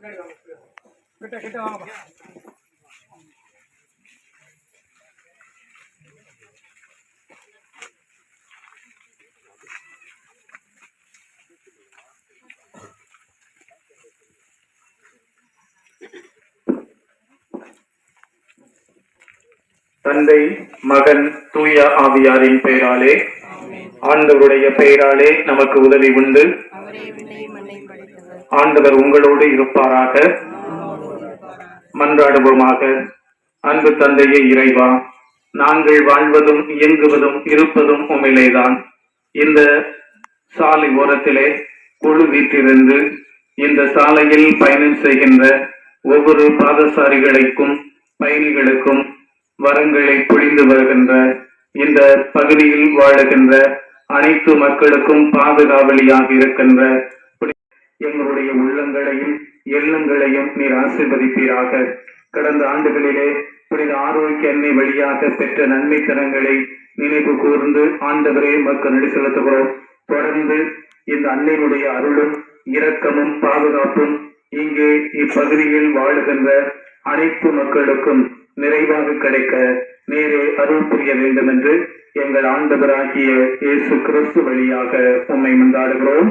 கிட்ட கிட்ட வாங்கப்பா தந்தை மகன் தூய ஆவியாரின் பெயராலே ஆண்டவருடைய பெயராலே நமக்கு உதவி உண்டு. ஆண்டவர் உங்களோடு இருப்பாராக. மன்றாடுவோமாக. அன்பு தந்தையே இறைவா நாங்கள் வாழ்வதும் இயங்குவதும் இருப்பதும் உமிழைதான் இந்த சாலை ஓரத்திலே குழு வீட்டிலிருந்து இந்த சாலையில் பயணம் செய்கின்ற ஒவ்வொரு பாதசாரிகளுக்கும் பயணிகளுக்கும் வரங்களை பொழிந்து வருகின்ற இந்த பகுதியில் வாழுகின்ற அனைத்து மக்களுக்கும் பாதுகாவலியாக இருக்கின்ற எங்களுடைய உள்ளங்களையும் எண்ணங்களையும் நீர் ஆசீர்வதிப்பீராக. கடந்த ஆண்டுகளிலே புனித ஆரோக்கிய அன்னை வழியாக பெற்ற நன்மைத்தனங்களை நினைவு கூர்ந்து ஆண்டவரே மக்கள் நடி செலுத்துகிறோம். தொடர்ந்து இந்த அன்னையினுடைய அருளும் இரக்கமும் பாதுகாப்பும் இங்கே இப்பகுதியில் வாழுகின்ற அனைத்து மக்களுக்கும் நிறைவாக கிடைக்க நேரே அருள் புரிய வேண்டும் என்று எங்கள் ஆண்டவராகிய இயேசு கிறிஸ்து வழியாக உம்மை மன்றாடுகிறோம்.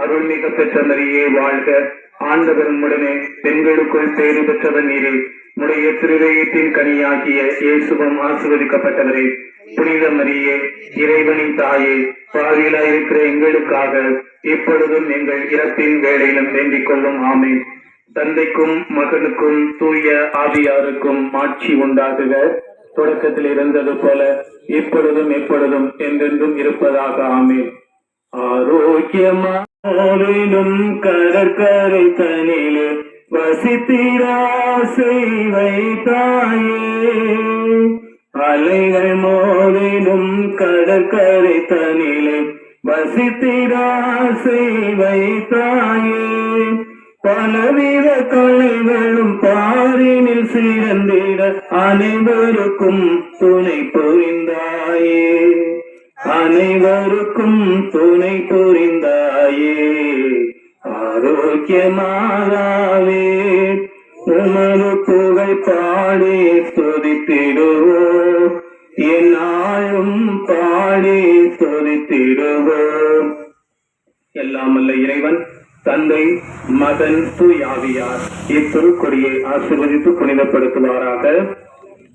அருள்மிக பெற்ற மரியே வாழ்க. ஆண்டவருமுடனே உடனே பெண்களுக்குள் பேறு பெற்றவர் நீரே. உடைய திருவேயத்தின் கனியாகிய இயேசுவம் ஆசிர்வதிக்கப்பட்டவரே. புனித மரியே இறைவனின் தாயே பாவியிலாய் இருக்கிற எங்களுக்காக இப்பொழுதும் எங்கள் இறப்பின் வேலையிலும் வேண்டிக் கொள்ளும். ஆமை தந்தைக்கும் மகனுக்கும் தூய ஆவியாருக்கும் மாட்சி உண்டாகுக. தொடக்கத்தில் இருந்தது போல இப்பொழுதும் எப்பொழுதும் என்றென்றும் இருப்பதாக. ஆமென். ஆரோக்கியமாவிலும் கடற்கரை தனிலே வசித்திராசை வைத்தாயே அலைகள் மோதினும் கடற்கரை தனிலே வசித்திராசை வைத்தாயே பலவித கலைகளும் பாரினில் சிறந்திட அனைவருக்கும் துணை புரிந்தாயே. அனைவருக்கும் துணை புரிந்தாயே. ஆரோக்கியமாகவே உமது புகழ் பாடி துதித்திடுவோம் என்னாலும் பாடி துதித்திடுவோம் எல்லாமல்ல இறைவன் தந்தை மகன் தூயாவியார் இத்திருக்கொடியை ஆசிர்வதித்து புனிதப்படுத்துவாராக.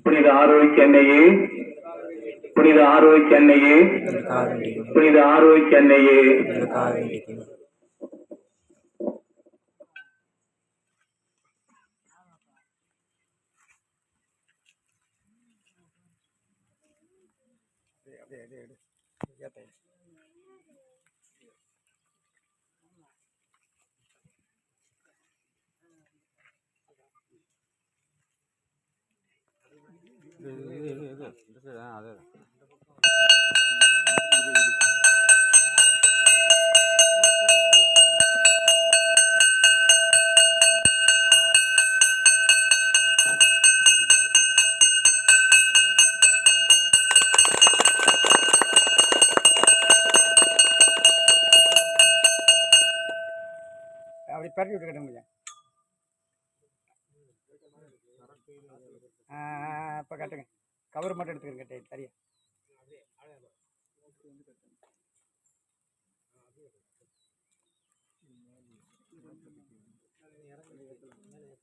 புனித ஆரோக்கிய அன்னையே புனித ஆரோக்கிய அன்னையே புனித ஆரோக்கிய அன்னையே அதே அப்படி பரட்டி விட்டு கட்டுங்க ஆ இப்போ கட்டுங்க. கவர் மட்டும் எடுத்துக்கிறேன் கேட்டேன் சரியா இறங்க